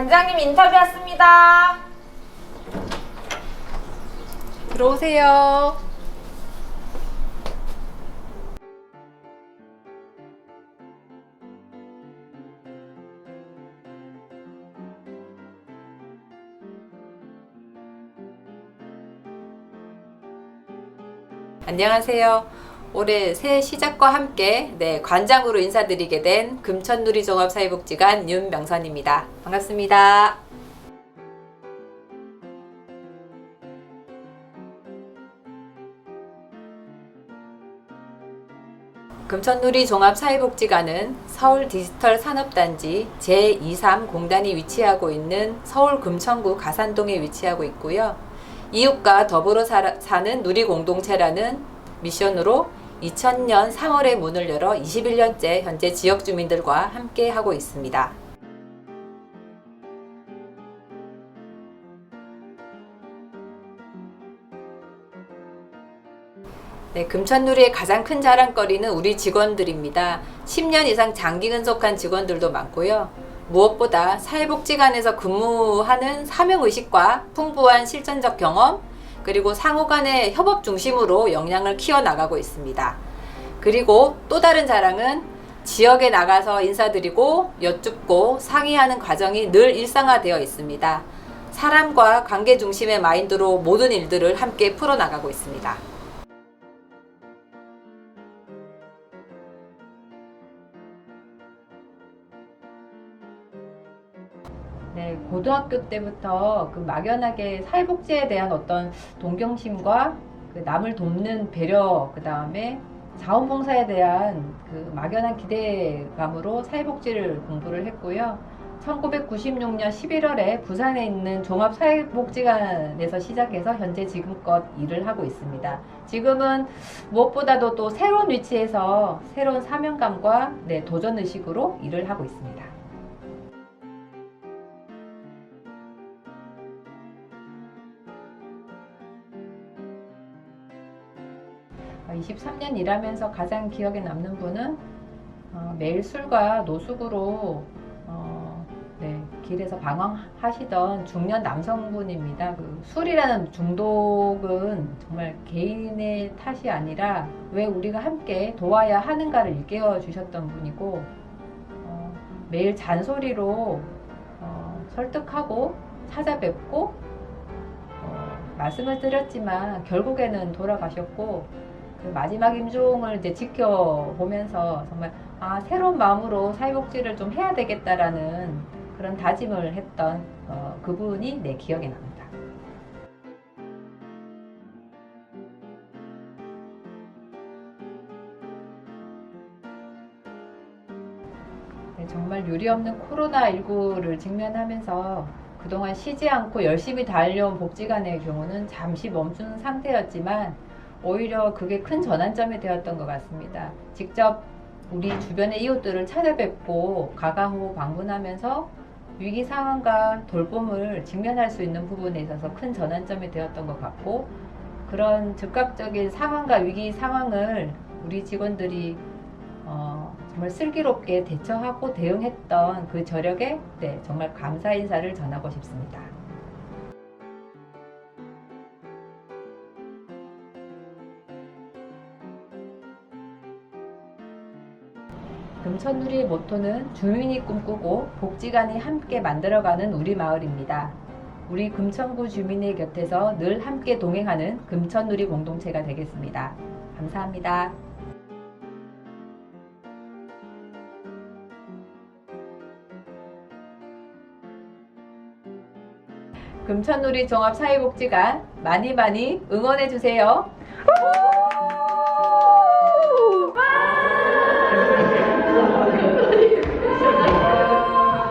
관장님 인터뷰 왔습니다. 들어오세요. 안녕하세요. 올해 새해 시작과 함께 네, 관장으로 인사드리게 된 금천누리 종합사회복지관 윤명선입니다. 반갑습니다. 금천누리 종합사회복지관은 서울 디지털 산업단지 제23 공단이 위치하고 있는 서울 금천구 가산동에 위치하고 있고요. 이웃과 더불어 살- 사는 누리 공동체라는 미션으로 2000년 3월에 문을 열어 21년째 현재 지역 주민들과 함께 하고 있습니다. 네, 금천누리의 가장 큰 자랑거리는 우리 직원들입니다. 10년 이상 장기 근속한 직원들도 많고요. 무엇보다 사회복지관에서 근무하는 사명의식과 풍부한 실전적 경험, 그리고 상호 간의 협업 중심으로 역량을 키워나가고 있습니다. 그리고 또 다른 자랑은 지역에 나가서 인사드리고 여쭙고 상의하는 과정이 늘 일상화되어 있습니다. 사람과 관계 중심의 마인드로 모든 일들을 함께 풀어나가고 있습니다. 네, 고등학교 때부터 그 막연하게 사회복지에 대한 어떤 동경심과 그 남을 돕는 배려, 그 다음에 자원봉사에 대한 그 막연한 기대감으로 사회복지를 공부를 했고요. 1996년 11월에 부산에 있는 종합사회복지관에서 시작해서 현재 지금껏 일을 하고 있습니다. 지금은 무엇보다도 또 새로운 위치에서 새로운 사명감과 네, 도전의식으로 일을 하고 있습니다. 23년 일하면서 가장 기억에 남는 분은 어, 매일 술과 노숙으로 어, 네, 길에서 방황하시던 중년 남성분입니다. 그 술이라는 중독은 정말 개인의 탓이 아니라 왜 우리가 함께 도와야 하는가를 일깨워 주셨던 분이고 어, 매일 잔소리로 어, 설득하고 찾아뵙고 어, 말씀을 드렸지만 결국에는 돌아가셨고 그 마지막 임종을 이제 지켜보면서 정말 아 새로운 마음으로 사회복지를 좀 해야 되겠다라는 그런 다짐을 했던 어, 그분이 내 기억에 납니다. 네, 정말 유리없는 코로나19를 직면하면서 그동안 쉬지 않고 열심히 달려온 복지관의 경우는 잠시 멈춘 상태였지만 오히려 그게 큰 전환점이 되었던 것 같습니다. 직접 우리 주변의 이웃들을 찾아뵙고 가가호 방문하면서 위기 상황과 돌봄을 직면할 수 있는 부분에 있어서 큰 전환점이 되었던 것 같고 그런 즉각적인 상황과 위기 상황을 우리 직원들이 어, 정말 슬기롭게 대처하고 대응했던 그 저력에 네, 정말 감사 인사를 전하고 싶습니다. 금천누리의 모토는 주민이 꿈꾸고 복지관이 함께 만들어가는 우리 마을입니다. 우리 금천구 주민의 곁에서 늘 함께 동행하는 금천누리 공동체가 되겠습니다. 감사합니다. 금천누리 종합사회복지관 많이 많이 응원해 주세요.